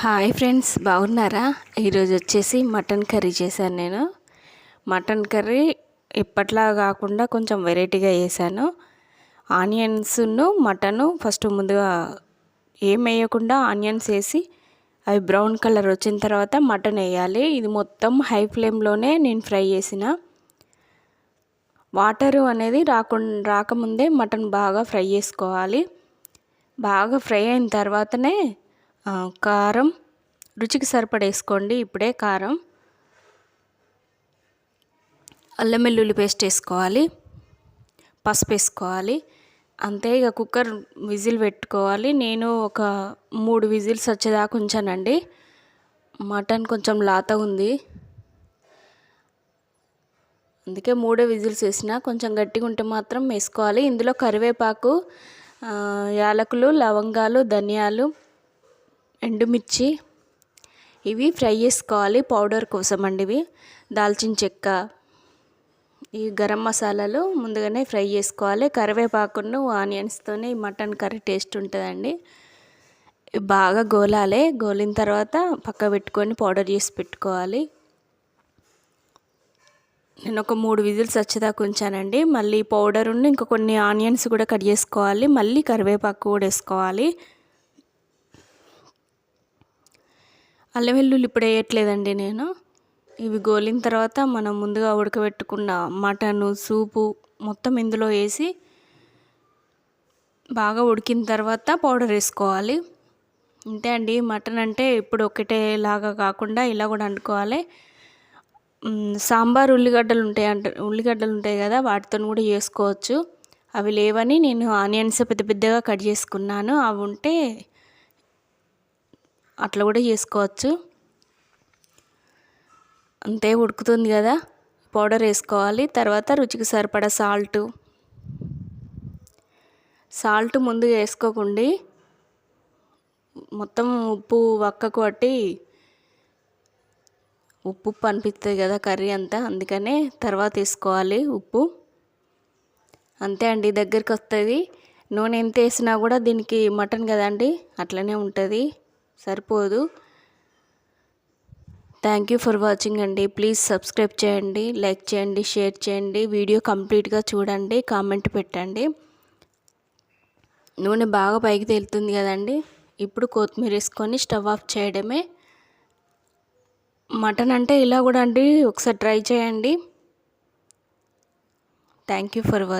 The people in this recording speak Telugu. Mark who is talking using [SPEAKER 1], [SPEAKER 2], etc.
[SPEAKER 1] హాయ్ ఫ్రెండ్స్ బాగున్నారా? ఈరోజు వచ్చేసి మటన్ కర్రీ చేశాను నేను. మటన్ కర్రీ ఇప్పట్లా కాకుండా కొంచెం వెరైటీగా చేశాను. ఆనియన్స్ను మటను ఫస్ట్ ముందుగా ఏం వేయకుండా ఆనియన్స్ వేసి అవి బ్రౌన్ కలర్ వచ్చిన తర్వాత మటన్ వేయాలి. ఇది మొత్తం హై ఫ్లేమ్లోనే నేను ఫ్రై చేసిన. వాటరు అనేది రాకుండా రాకముందే మటన్ బాగా ఫ్రై చేసుకోవాలి. బాగా ఫ్రై అయిన తర్వాతనే కారం. రుచికి సరిపడేసుకోండి ఇప్పుడే కారం. అల్లం వెల్లుల్లి పేస్ట్ వేసుకోవాలి. పసుపు వేసుకోవాలి. అంతే ఇక కుక్కర్ విజిల్ పెట్టుకోవాలి. నేను ఒక మూడు విజిల్స్ వచ్చేదాకా ఉంచానండి. మటన్ కొంచెం లాత ఉంది. అందుకే మూడే విజిల్స్ వేసిన కొంచెం గట్టిగా ఉంటే మాత్రం వేసుకోవాలి. ఇందులో కరివేపాకు యాలకులు లవంగాలు ధనియాలు ఎండుమిర్చి ఇవి ఫ్రై చేసుకోవాలి పౌడర్ కోసం అండి ఇవి. దాల్చిన చెక్క ఈ గరం మసాలాలు ముందుగానే ఫ్రై చేసుకోవాలి. కరివేపాకును ఆనియన్స్తోనే ఈ మటన్ కర్రీ టేస్ట్ ఉంటుందండి. బాగా గోలాలి. గోలిన తర్వాత పక్క పెట్టుకొని పౌడర్ చేసి పెట్టుకోవాలి. నేను ఒక మూడు విజిల్స్ వచ్చేదాకా ఉంచానండి. మళ్ళీ పౌడర్ ఉండి ఇంకా కొన్ని ఆనియన్స్ కూడా కట్ చేసుకోవాలి. మళ్ళీ కరివేపాకు కూడా వేసుకోవాలి. అల్లం వెల్లుల్లి ఇప్పుడు వేయట్లేదండి నేను. ఇవి గోలిన తర్వాత మనం ముందుగా ఉడకబెట్టుకున్న మటను సూపు మొత్తం ఇందులో వేసి బాగా ఉడికిన తర్వాత పౌడర్ వేసుకోవాలి. అంతే అండి. మటన్ అంటే ఇప్పుడు ఒకటేలాగా కాకుండా ఇలా కూడా వండుకోవాలి. సాంబార్ ఉల్లిగడ్డలు ఉంటాయి అంటే ఉల్లిగడ్డలు ఉంటాయి కదా వాటితో కూడా చేసుకోవచ్చు. అవి లేవని నేను ఆనియన్స్ పెద్ద పెద్దగా కట్ చేసుకున్నాను. అవి ఉంటే అట్లా కూడా చేసుకోవచ్చు. అంతే ఉడుకుతుంది కదా. పౌడర్ వేసుకోవాలి. తర్వాత రుచికి సరిపడా సాల్ట్. సాల్ట్ ముందుగా వేసుకోకండి మొత్తం ఉప్పు వక్క కొట్టి ఉప్పు ఉప్పు అనిపిస్తుంది కదా కర్రీ అంతా. అందుకనే తర్వాత వేసుకోవాలి ఉప్పు. అంతే అండి. దగ్గరికి వస్తుంది. నూనె ఎంత వేసినా కూడా దీనికి మటన్ కదండి అట్లనే ఉంటుంది. సరిపోదు. థ్యాంక్ యూ ఫర్ వాచింగ్ అండి. ప్లీజ్ సబ్స్క్రైబ్ చేయండి లైక్ చేయండి షేర్ చేయండి. వీడియో కంప్లీట్గా చూడండి కామెంట్ పెట్టండి. నూనె బాగా పైకి తేలుతుంది కదండి. ఇప్పుడు కొత్తిమీర వేసుకొని స్టవ్ ఆఫ్ చేయడమే. మటన్ అంటే ఇలా కూడా అండి. ఒకసారి ట్రై చేయండి. Thank you for watching